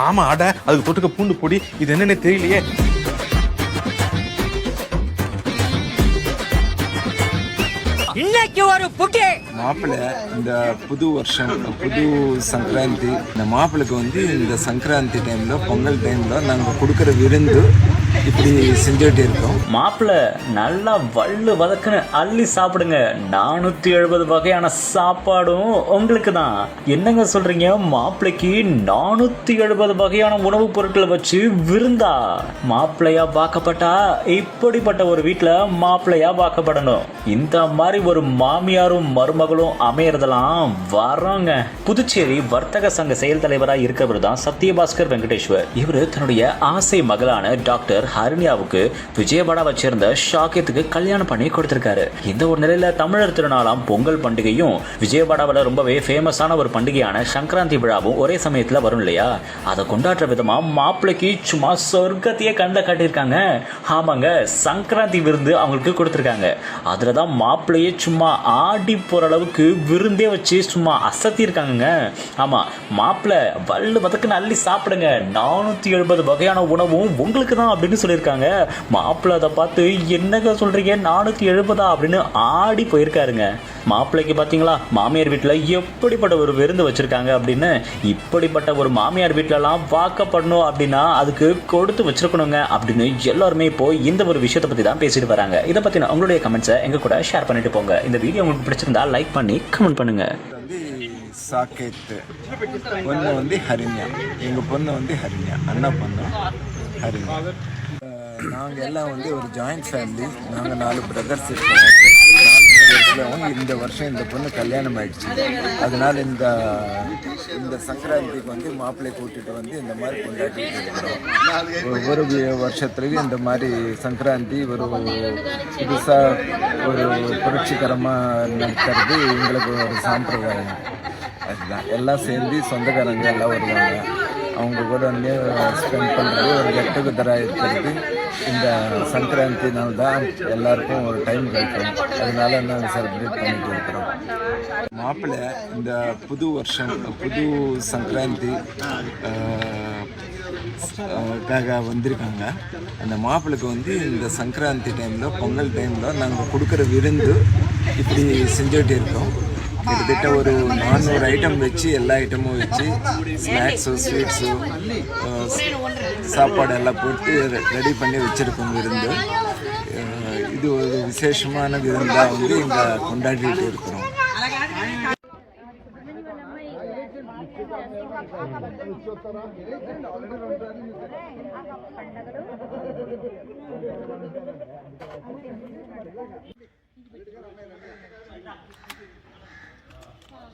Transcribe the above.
ஆமா அடை அதுக்கு தொட்டுக்க பூண்டு பொடி. இது என்னன்னு தெரியலையே. இன்னைக்கு ஒரு புட்டி மாப்பிள்ளை இந்த புது வருஷம் புது சங்கராந்தி இந்த மாப்பிள்ளைக்கு வந்து இந்த சங்கராந்தி டைம்ல பொங்கல் டைம்ல நாங்கள் கொடுக்குற விருந்து இப்படி செஞ்சுட்டு இருக்கோம். மாப்பிள்ள நல்லா வள்ளு வதக்குன்னு அள்ளி சாப்பிடுங்க. நானூத்தி எழுபது வகையான சாப்பாடும் உங்களுக்கு தான் என்னங்க சொல்றீங்க? மாப்பிள்ளைக்கு நானூத்தி எழுபது வகையான உணவுப் பொருட்களை வச்சு விருந்தா மாப்பிள்ளையா பார்க்கப்பட்டா இப்படிப்பட்ட ஒரு வீட்டுல மாப்பிள்ளையா பார்க்கப்படணும். இந்த மாதிரி ஒரு மாமியாரும் மருமகளும் அமையறதெல்லாம் வரோங்க புதுச்சேரி வர்த்தக சங்க செயல் தலைவராக இருக்கிறவர் தான் சத்யபாஸ்கர் வெங்கடேஸ்வர். இவர் தன்னுடைய ஆசை மகளான டாக்டர் ஹரிணியாவுக்கு விஜயவாடா வச்சிருந்த ஷாக்கியத்துக்கு கல்யாணம் பண்ணி கொடுத்திருக்காரு. இந்த ஒரு நிலையில தமிழர் திருநாளாம் பொங்கல் பண்டிகையும் விஜயவாடாவில் ரொம்பவே ஃபேமஸான ஒரு பண்டிகையான சங்கராந்தி விழாவும் ஒரே சமயத்துல வரும் இல்லையா? அதை கொண்டாடுற விதமா மாப்பிள்ளைக்கு சும்மா சொர்க்கத்தையே கண்ட காட்டியிருக்காங்க. ஆமாங்க சங்கராந்தி விருந்து அவங்களுக்கு கொடுத்துருக்காங்க. அதில் தான் மாப்பிள்ளையே சும்மா ஆடி போகிற அளவுக்கு விருந்தே வச்சு சும்மா அசத்தி இருக்காங்க ஆமாம் மாப்பிள்ளை வல்லு வதக்குன்னு அள்ளி சாப்பிடுங்க. நானூத்தி எழுபது வகையான உணவும் உங்களுக்கு தான் அப்படின்னு சொல்லியிருக்காங்க. மாப்பிள்ளை அதை பார்த்து என்னங்க சொல்றீங்க? நானூற்றி எழுபதா? அப்படின்னு ஆடி போயிருக்காருங்க. மாப்பிள்ளைக்கு பார்த்தீங்களா மாமியார் வீட்டில் எப்படிப்பட்ட ஒரு விருந்து வச்சுருக்காங்க அப்படின்னு இப்படிப்பட்ட ஒரு மாமியார் வீட்டிலலாம் வாக்கப்படணும் அப்படின்னா அதுக்கு கொடுத்து வச்சிருக்கணுங்க அப்படின்னு எல்லாருமே இப்போ இந்த ஒரு விஷயத்தை பற்றி தான் பேசிட்டு வராங்க. இதை பற்றின உங்களுடைய கமெண்ட்ஸை எங்க கூட ஷேர் பண்ணிட்டு போங்க. இந்த வீடியோ உங்களுக்கு பிடிச்சிருந்தா லைக் பண்ணி கமெண்ட் பண்ணுங்க. இது வந்து பொண்ணு வந்து ஹரிண்யா எங்கள் பொண்ணு வந்து ஹரிண்யா அண்ணா பொண்ணு. நாங்கள் எல்லாம் வந்து ஒரு ஜாயிண்ட் ஃபேமிலி நாங்கள் நாலு பிரதர்ஸ் இருக்கோம். நாலு இந்த வருஷம் இந்த பொண்ணு கல்யாணம் ஆயிடுச்சு. அதனால இந்த இந்த சங்கராந்திக்கு வந்து மாப்பிள்ளை கூட்டிட்டு வந்து இந்த மாதிரி கொண்டாடிட்டு இருக்கிறோம். ஒவ்வொரு வருஷத்துலேயும் வருஷத்துலையும் இந்த மாதிரி சங்கராந்தி ஒரு புதுசாக ஒரு புரட்சிகரமாக நடக்கிறது எங்களுக்கு ஒரு சாம்பிரதாயம். அதுதான். எல்லாம் சேர்ந்து சொந்தக்காரங்க எல்லாம் வருவாங்க. அவங்க கூட வந்து ஸ்பெண்ட் பண்ணுறது ஒரு கெட் டுகெதராக இருக்கிறது இந்த சங்கராந்தினால் தான் எல்லாருக்கும் ஒரு டைம் கிடைக்கும். அதனால நாங்கள் செலிப்ரேட் பண்ணிட்டு இருக்கிறோம். மாப்பிள்ளை இந்த புது வருஷம் புது சங்கராந்தி காக வந்திருக்காங்க. அந்த மாப்பிளுக்கு வந்து இந்த சங்கராந்தி டைமில் பொங்கல் டைமில் நாங்கள் கொடுக்குற விருந்து இப்படி செஞ்சுட்டு இருக்கோம். கிட்டத்தட்ட ஒரு நானூறு ஐட்டம் வச்சு எல்லா ஐட்டமும் வச்சு ஸ்நாக்ஸு ஸ்வீட்ஸு சாப்பாடு எல்லாம் போட்டு ரெடி பண்ணி வச்சுருக்கோம் விருந்து. இது ஒரு விசேஷமான விருந்தாக வந்து இங்கே கொண்டாடிட்டு இருக்கிறோம்.